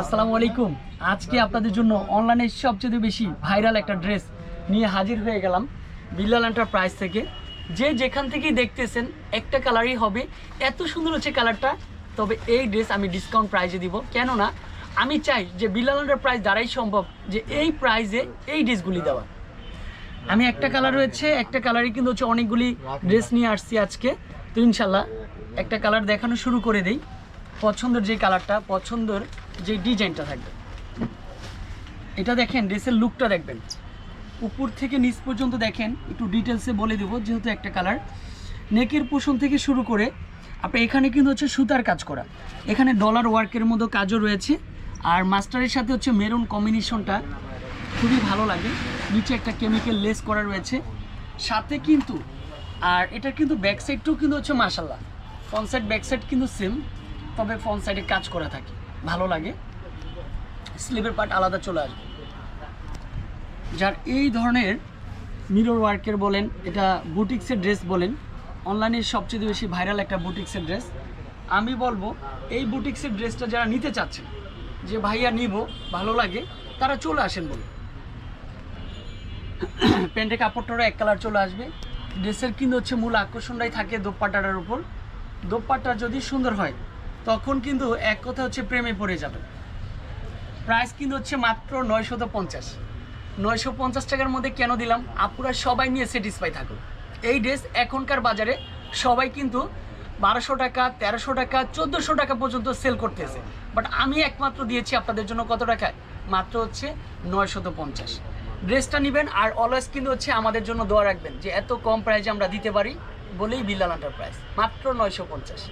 আসসালামু আলাইকুম। আজকে আপনাদের জন্য অনলাইনে সবচেয়ে বেশি ভাইরাল একটা ড্রেস নিয়ে হাজির হয়ে গেলাম বিল্লাল এন্টারপ্রাইজ থেকে। যে যেখান থেকেই দেখতেছেন, একটা কালারই হবে। এত সুন্দর হচ্ছে কালারটা তবে এই ড্রেস আমি ডিসকাউন্ট প্রাইজে দিব। কেননা, আমি চাই যে বিল্লাল এন্টারপ্রাইজ দ্বারাই সম্ভব যে এই প্রাইজে এই ড্রেসগুলি দেওয়া। আমি একটা কালার রয়েছে, একটা কালারই কিন্তু হচ্ছে অনেকগুলি ড্রেস নিয়ে আসছি আজকে। তো ইনশাল্লাহ একটা কালার দেখানো শুরু করে দেই। পছন্দের যে কালারটা পছন্দের যে ডিজাইনটা থাকবে। এটা দেখেন ড্রেসের লুকটা দেখবেন। উপর থেকে নিচ পর্যন্ত দেখেন, একটু ডিটেলসে বলে দেবো, যেহেতু একটা কালার নেকের পোষণ থেকে শুরু করে, আপনি এখানে কিন্তু হচ্ছে সুতার কাজ করা। এখানে ডলার ওয়ার্কের মতো কাজও রয়েছে। আর মাস্টারের সাথে হচ্ছে মেরুন কম্বিনেশনটা খুবই ভালো লাগে। নিচে একটা কেমিক্যাল লেস করা রয়েছে। সাথে কিন্তু, আর এটার কিন্তু ব্যাক সাইডটাও কিন্তু হচ্ছে মাসাল্লাহ ফ্রন্ট সাইড ব্যাক সাইড কিন্তু সেম তবে ফ্রন্ট সাইডে কাজ করা থাকে। ভালো লাগে। স্লিভের পার্ট আলাদা চলে আসবে। যার এই ধরনের মিরর ওয়ার্কের বলেন, এটা বুটিক্সের ড্রেস বলেন অনলাইনে সবচেয়ে বেশি ভাইরাল একটা বুটিক্সের ড্রেস আমি বলব, এই বুটিক্সের ড্রেসটা যারা নিতে চাচ্ছেন, যে ভাইয়া নিব, ভালো লাগে, তারা চলে আসেন বলে। প্যান্টের কাপড়টারও এক কালার চলে আসবে। ড্রেসের কিন্তু হচ্ছে মূল আকর্ষণটাই থাকে দোপাট্টাটার উপর। দোপাট্টা যদি সুন্দর হয় তখন কিন্তু এক কথা হচ্ছে প্রেমে পড়ে যাবে। প্রাইস কিন্তু হচ্ছে মাত্র নয়শত পঞ্চাশ। নয়শো পঞ্চাশ টাকার মধ্যে কেন দিলাম? আপুরা সবাই নিয়ে স্যাটিসফাই থাকুক। এই ড্রেস এখনকার বাজারে সবাই কিন্তু বারোশো টাকা, তেরোশো টাকা, চোদ্দোশো টাকা পর্যন্ত সেল করতেছে। বাট আমি একমাত্র দিয়েছি আপনাদের জন্য কত টাকায়? মাত্র হচ্ছে নয়শত পঞ্চাশ। ড্রেসটা নেবেন আর অলওয়েজ কিন্তু হচ্ছে আমাদের জন্য দোয়া রাখবেন যে এত কম প্রাইজে আমরা দিতে পারি বলেই বিল্লাল প্রাইস মাত্র নয়শো পঞ্চাশ।